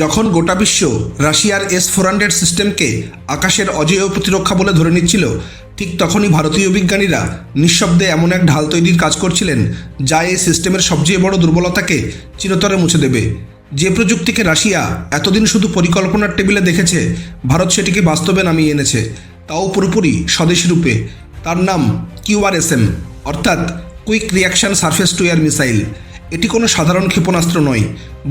যখন গোটা বিশ্ব রাশিয়ার এস ফোর হান্ড্রেড সিস্টেমকে আকাশের অজেয় প্রতিরক্ষা বলে ধরে নিচ্ছিল, ঠিক তখনই ভারতীয় বিজ্ঞানীরা নিঃশব্দে এমন এক ঢাল তৈরির কাজ করছিলেন যা এই সিস্টেমের সবচেয়ে বড় দুর্বলতাকে চিরতরে মুছে দেবে। যে প্রযুক্তিকে রাশিয়া এতদিন শুধু পরিকল্পনার টেবিলে দেখেছে, ভারত সেটিকে বাস্তবে নামিয়ে এনেছে। তাও পুরোপুরি স্বদেশী রূপে। তার নাম কিউআরএসএম অর্থাৎ quick reaction surface to air missile এটি কোনো সাধারণ ক্ষেপণাস্ত্র নয়,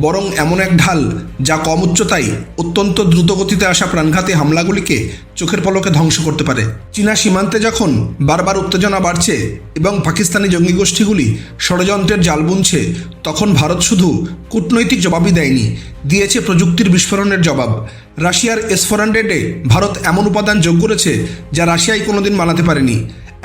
বরং এমন এক ঢাল যা কম উচ্চতায় অত্যন্ত দ্রুতগতিতে আসা প্রাণঘাতী হামলাগুলিকে চোখের পলকে ধ্বংস করতে পারে। চীনা সীমান্তে যখন বারবার উত্তেজনা বাড়ছে এবং পাকিস্তানি জঙ্গি গোষ্ঠীগুলি ষড়যন্ত্রের জাল বুনছে, তখন ভারত শুধু কূটনৈতিক জবাবই দেয়নি, দিয়েছে প্রযুক্তির বিস্ফোরণের জবাব। রাশিয়ার এস ফোর হান্ড্রেডে ভারত এমন উপাদান যোগ করেছে যা রাশিয়ায় কোনোদিন মানাতে পারেনি।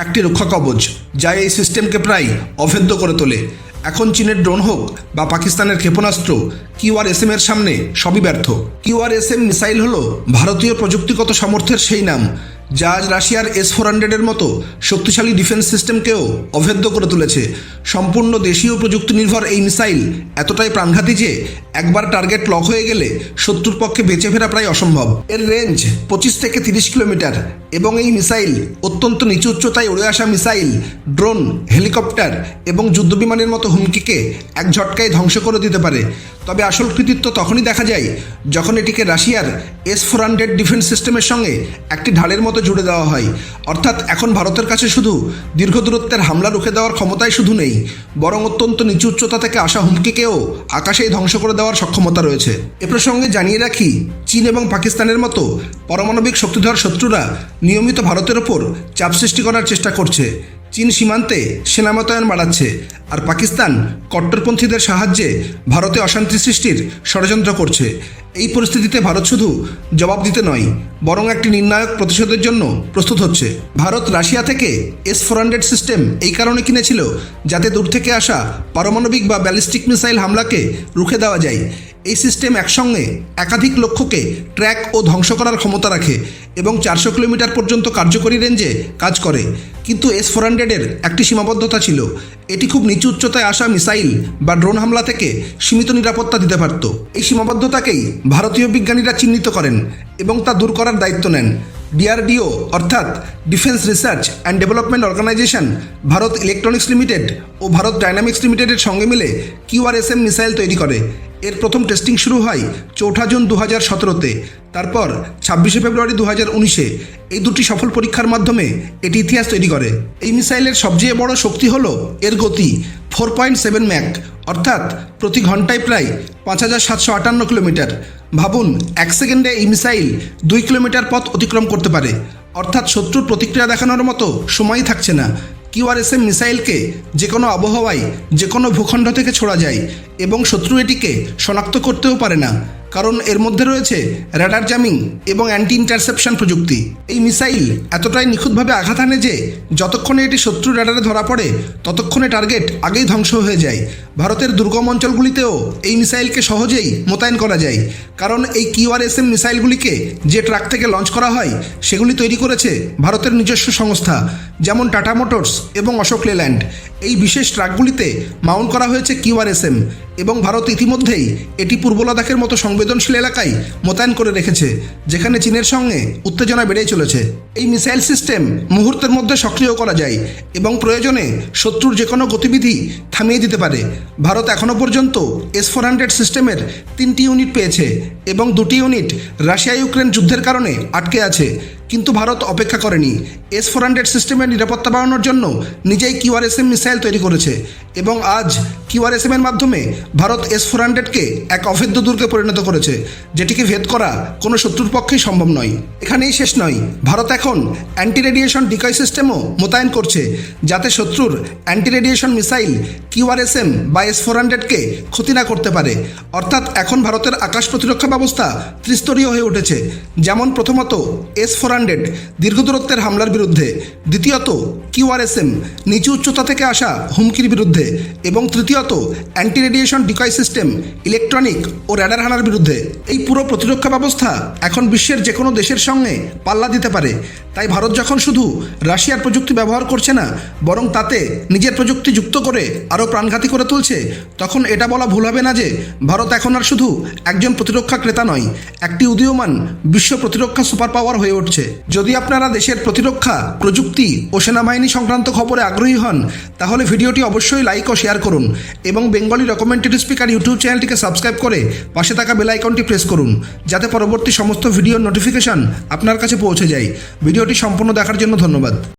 একটি রক্ষা কবচ যা এই সিস্টেমকে প্রায় অভেদ্য করে তোলে। এখন চীনের ড্রোন হোক বা পাকিস্তানের ক্ষেপণাস্ত্র কিউআরএসএম এর সামনে সবই ব্যর্থ। কিউআরএসএম মিসাইল হল ভারতীয় প্রযুক্তিগত সামর্থ্যের সেই নাম যা আজ রাশিয়ার এস ফোর হান্ড্রেডের মতো শক্তিশালী ডিফেন্স সিস্টেমকেও অভেদ্য করে তুলেছে। সম্পূর্ণ দেশীয় প্রযুক্তি নির্ভর এই মিসাইল এতটাই প্রাণঘাতী যে একবার টার্গেট লক হয়ে গেলে শত্রুর পক্ষে বেঁচে ফেরা প্রায় অসম্ভব। এর রেঞ্জ পঁচিশ থেকে তিরিশ কিলোমিটার এবং এই মিসাইল অত্যন্ত নিচু উচ্চতায় উড়ে আসা মিসাইল ড্রোন হেলিকপ্টার এবং যুদ্ধবিমানের মতো হুমকিকে এক ঝটকায় ধ্বংস করে দিতে পারে। তবে আসল কৃতিত্ব তখনই দেখা যায় যখন এটিকে রাশিয়ার এস ফোর হান্ড্রেড ডিফেন্স সিস্টেমের সঙ্গে একটি ঢালের মতো জুড়ে দেওয়া হয়। অর্থাৎ এখন ভারতের কাছে শুধু দীর্ঘ দূরত্বের হামলা রুখে দেওয়ার ক্ষমতাই শুধু নেই, বরং অত্যন্ত নিচু উচ্চতা থেকে আসা হুমকিকেও আকাশেই ধ্বংস করে দেওয়ার সক্ষমতা রয়েছে। এ প্রসঙ্গে জানিয়ে রাখি, চীন এবং পাকিস্তানের মতো পারমাণবিক শক্তিধর শত্রুরা নিয়মিত ভারতের ওপর চাপ সৃষ্টি করার চেষ্টা করছে। চীন সীমান্তে সেনা মোতায়েন বাড়াচ্ছে আর পাকিস্তান কট্টরপন্থীদের সাহায্যে ভারতে অশান্তি সৃষ্টির ষড়যন্ত্র করছে। এই পরিস্থিতিতে ভারত শুধু জবাব দিতে নয়, বরং একটি নির্ণায়ক প্রতিশোধের জন্য প্রস্তুত হচ্ছে। ভারত রাশিয়া থেকে এস ফোর হান্ড্রেড সিস্টেম এই কারণে কিনেছিল, যাতে দূর থেকে আসা পারমাণবিক বা ব্যালিস্টিক মিসাইল হামলাকে রুখে দেওয়া যায়। এই সিস্টেম একসঙ্গে একাধিক লক্ষ্যকে ট্র্যাক ও ধ্বংস করার ক্ষমতা রাখে এবং চারশো কিলোমিটার পর্যন্ত কার্যকরী রেঞ্জে কাজ করে। কিন্তু এস ফোর হান্ড্রেডের একটি সীমাবদ্ধতা ছিল। এটি খুব নিচু উচ্চতায় আসা মিসাইল বা ড্রোন হামলা থেকে সীমিত নিরাপত্তা দিতে পারত। এই সীমাবদ্ধতাকেই ভারতীয় বিজ্ঞানীরা চিহ্নিত করেন এবং তা দূর করার দায়িত্ব নেন। ডিআরডিও অর্থাৎ defence research and development organisation Bharat Electronics Limited O Bharat dynamics লিমিটেডের সঙ্গে মিলে কিউআরএসএম মিসাইল তৈরি করে। এর প্রথম টেস্টিং শুরু হয় চৌঠা জুন দু হাজার সতেরোতে তারপর ছাব্বিশে ফেব্রুয়ারি দু হাজার উনিশে। এই দুটি সফল পরীক্ষার মাধ্যমে এটি ইতিহাস তৈরি করে। এই মিসাইলের সবচেয়ে বড় শক্তি হল এর গতি ফোর পয়েন্ট সেভেন ম্যাক অর্থাৎ প্রতি ঘন্টায় প্রায় পাঁচ হাজার সাতশো আটান্ন কিলোমিটার। ভাবুন, এক সেকেন্ডে এই মিসাইল দুই কিলোমিটার পথ অতিক্রম করতে পারে। অর্থাৎ শত্রুর প্রতিক্রিয়া দেখানোর মতো সময়ই থাকছে না। কিউআরএসএম মিসাইলকে যে কোনো আবহাওয়ায় যে কোনো ভূখণ্ড থেকে ছোড়া যায় এবং শত্রু এটিকে শনাক্ত করতেও পারে না। কারণ এর মধ্যে রয়েছে র্যাডার জামিং এবং অ্যান্টি ইন্টারসেপশন প্রযুক্তি। এই মিসাইল এতটাই নিখুঁতভাবে আঘাত আনে যে, যতক্ষণে এটি শত্রু র্যাডারে ধরা পড়ে, ততক্ষণে টার্গেট আগেই ধ্বংস হয়ে যায়। ভারতের দুর্গম অঞ্চলগুলিতেও এই মিসাইলকে সহজেই মোতায়েন করা যায়। কারণ এই কিউআরএসএম মিসাইলগুলিকে যে ট্রাক থেকে লঞ্চ করা হয়, সেগুলি তৈরি করেছে ভারতের নিজস্ব সংস্থা, যেমন টাটা মোটরস এবং অশোক লেল্যান্ড। এই বিশেষ ট্রাকগুলিতে মাউন্ট করা হয়েছে কিউআরএসএম এবং ভারত ইতিমধ্যেই এটি পূর্ব লাদাখের মতো সংবেদনশীল এলাকায় মোতায়েন করে রেখেছে, যেখানে চীনের সঙ্গে উত্তেজনা বেড়েই চলেছে। এই মিসাইল সিস্টেম মুহূর্তের মধ্যে সক্রিয় করা যায় এবং প্রয়োজনে শত্রুর যে কোনো গতিবিধি থামিয়ে দিতে পারে। ভারত এখনও পর্যন্ত এস ফোর হান্ড্রেড সিস্টেমের তিনটি ইউনিট পেয়েছে এবং দুটি ইউনিট রাশিয়া ইউক্রেন যুদ্ধের কারণে আটকে আছে। কিন্তু ভারত অপেক্ষা করেনি। এস ফোর হান্ড্রেড সিস্টেমের নিরাপত্তা বাড়ানোর জন্য নিজেই কিউআরএসএম মিসাইল তৈরি করেছে এবং আজ কিউআরএসএম এর মাধ্যমে ভারত এস ফোর হান্ড্রেডকে এক অভেদ্য দুর্গে পরিণত করেছে, যেটিকে ভেদ করা কোনো শত্রুর পক্ষেই সম্ভব নয়। এখানেই শেষ নয়। ভারত এখন অ্যান্টি রেডিয়েশন ডিকয় সিস্টেমও মোতায়েন করছে, যাতে শত্রুর অ্যান্টি রেডিয়েশন মিসাইল কিউআরএসএম বা এস ফোর হান্ড্রেডকে ক্ষতি না করতে পারে। অর্থাৎ এখন ভারতের আকাশ প্রতিরক্ষা ব্যবস্থা ত্রিস্তরীয় হয়ে উঠেছে, যেমন প্রথমত এস ফোর হান্ড্রেড দীর্ঘ দূরত্বের হামলার বিরুদ্ধে, দ্বিতীয়ত কিউআরএসএম নিচু উচ্চতা থেকে আসা হুমকির বিরুদ্ধে, এবং তৃতীয়ত anti radiation decoy system electronic ও র্যাডার হানার বিরুদ্ধে। এই পুরো প্রতিরক্ষা ব্যবস্থা এখন বিশ্বের যে কোনো দেশের সঙ্গে পাল্লা দিতে পারে। তাই ভারত যখন শুধু রাশিয়ার প্রযুক্তি ব্যবহার করছে না, বরং তাতে নিজের প্রযুক্তি যুক্ত করে আরও প্রাণঘাতী করে তুলছে, তখন এটা বলা ভুল হবে না যে ভারত এখন আর শুধু একজন প্রতিরক্ষা ক্রেতা নয়, একটি উদীয়মান বিশ্ব প্রতিরক্ষা সুপার পাওয়ার হয়ে উঠছে। যদি আপনারা দেশের প্রতিরক্ষা, প্রযুক্তি ও সেনাবাহিনী সংক্রান্ত খবরে আগ্রহী হন, তাহলে ভিডিওটি অবশ্যই লাইক ও শেয়ার করুন এবং বেঙ্গলি ডকুমেন্টারি স্পিকার ইউটিউব চ্যানেলটিকে সাবস্ক্রাইব করে পাশে থাকা বেল আইকনটি প্রেস করুন, যাতে পরবর্তী সমস্ত ভিডিওর নোটিফিকেশান আপনার কাছে পৌঁছে যায়। ভিডিওটি সম্পূর্ণ দেখার জন্য ধন্যবাদ।